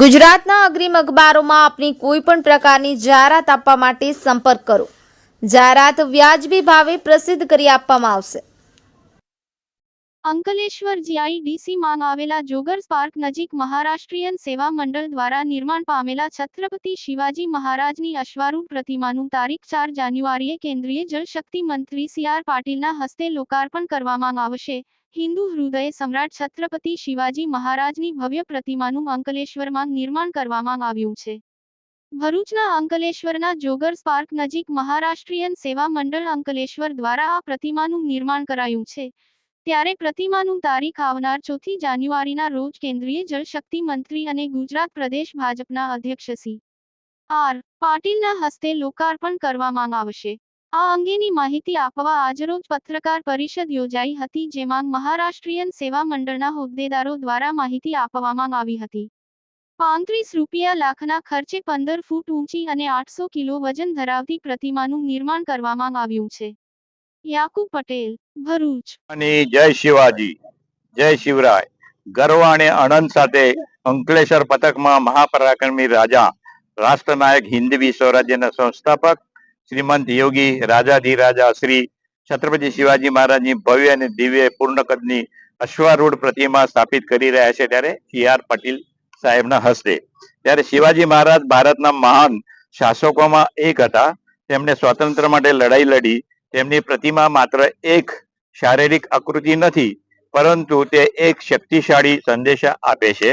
ગુજરાતના અગ્રીમ અખબારોમાં આપની કોઈ પણ પ્રકારની જાહેરાત આપવા માટે સંપર્ક કરો. જાહેરાત વ્યાજબી ભાવે પ્રસિદ્ધ કરી આપવામાં આવશે. અંકલેશ્વર જીઆઈડીસી માં આવેલા જોગર્સ પાર્ક નજીક મહારાષ્ટ્રીયન સેવા મંડળ દ્વારા નિર્માણ પામેલા છત્રપતિ શિવાજી મહારાજની અશ્વારૂઢ પ્રતિમાનું તારીખ ચાર જાન્યુઆરીએ કેન્દ્રીય જળશક્તિ મંત્રી સી આર પાટીલના હસ્તે લોકાર્પણ કરવામાં આવશે. હિન્દુ હૃદય સમ્રાટ છત્રપતિ શિવાજી મહારાજની ભવ્ય પ્રતિમાનું અંકલેશ્વરમાં નિર્માણ કરવામાં આવ્યું છે. ભરૂચના અંકલેશ્વરના જોગર્સ પાર્ક નજીક મહારાષ્ટ્રીયન સેવા મંડળ અંકલેશ્વર દ્વારા આ પ્રતિમાનું નિર્માણ કરાયું છે. ત્યારે પ્રતિમાનું તારીખ આવનાર ચોથી જાન્યુઆરીના રોજ કેન્દ્રીય જળશક્તિ મંત્રી અને ગુજરાત પ્રદેશ ભાજપના અધ્યક્ષ સી. આર. પાટીલના હસ્તે લોકાર્પણ કરવામાં આવશે. આ અંગેની માહિતી આપવા આજરોજ પત્રકાર પરિષદ યોજાઈ હતી, જેમાં મહારાષ્ટ્રીયન સેવા મંડળના હોદ્દેદારો દ્વારા માહિતી આપવામાં આવી હતી. પાંત્રીસ રૂપિયા લાખના ખર્ચે પંદર ફૂટ ઊંચી અને આઠસો કિલો વજન ધરાવતી પ્રતિમાનું નિર્માણ કરવામાં આવ્યું છે. યાકુબ પટેલ, ભરૂચ. અને જય શિવાજી, જય શિવરાય. ગર્વ અને આનંદ સાથે અંકલેશ્વર પથકમાં મહાપરાક્રમી રાજા, રાષ્ટ્રનાયક હિન્દવી સ્વરાજ્યના સંસ્થાપક શ્રીમંત યોગી રાજાધિરાજા શ્રી છત્રપતિ શિવાજી મહારાજની ભવ્ય અને દિવ્ય પૂર્ણ કદની અશ્વારૂઢ પ્રતિમા સ્થાપિત કરી રહ્યા છે ત્યારે સી આર પટેલ સાહેબના હસ્તે. ત્યારે શિવાજી મહારાજ ભારતના મહાન શાસકોમાં એક હતા. તેમણે સ્વાતંત્ર્ય માટે લડાઈ લડી. તેમની પ્રતિમા માત્ર એક શારીરિક આકૃતિ નથી, પરંતુ તે એક શક્તિશાળી સંદેશા આપે છે.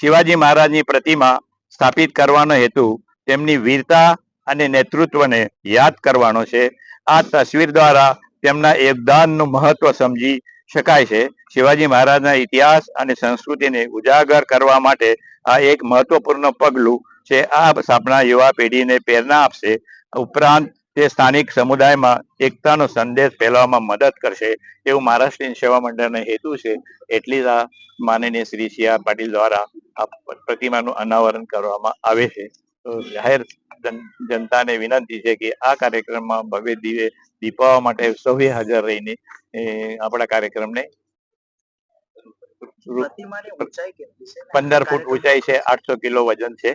શિવાજી મહારાજની પ્રતિમા સ્થાપિત કરવાનો હેતુ તેમની વીરતા અને નેતૃત્વને યાદ કરવાનો છે. આ તસવીર દ્વારા તેમના યોગદાનનું મહત્વ સમજી શકાય છે. શિવાજી મહારાજના ઇતિહાસ અને સંસ્કૃતિને ઉજાગર કરવા માટે આ એક મહત્વપૂર્ણ પગલું છે. આ આપણા યુવા પેઢીને પ્રેરણા આપશે. ઉપરાંત તે સ્થાનિક સમુદાયમાં એકતાનો સંદેશ ફેલાવવામાં મદદ કરશે. એવું મહારાષ્ટ્રીયન સેવા મંડળનો હેતુ છે. એટલી જ આ માનનીય શ્રી સી આર પાટીલ દ્વારા આ પ્રતિમાનું અનાવરણ કરવામાં આવે છે. જાહેર જનતાને વિનંતી છે કે આ કાર્યક્રમમાં ભવ્ય દિવ્ય દીપાવવા માટે સૌએ હાજર રહીને આપણા કાર્યક્રમને પંદર ફૂટ ઊંચાઈ છે આઠસો કિલો વજન છે.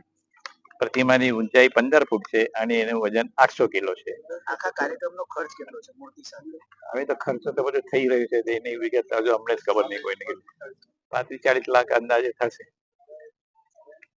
પ્રતિમાની ઊંચાઈ પંદર ફૂટ છે અને એનું વજન આઠસો કિલો છે. આખા કાર્યક્રમનો ખર્ચ કેટલો છે મૂર્તિ સાથે? હવે તો ખર્ચો તો બધું થઈ રહ્યો છે એની વિગત હજુ અમને જ ખબર નહીં કોઈને. પાંત્રીસ ચાલીસ લાખ અંદાજે થશે.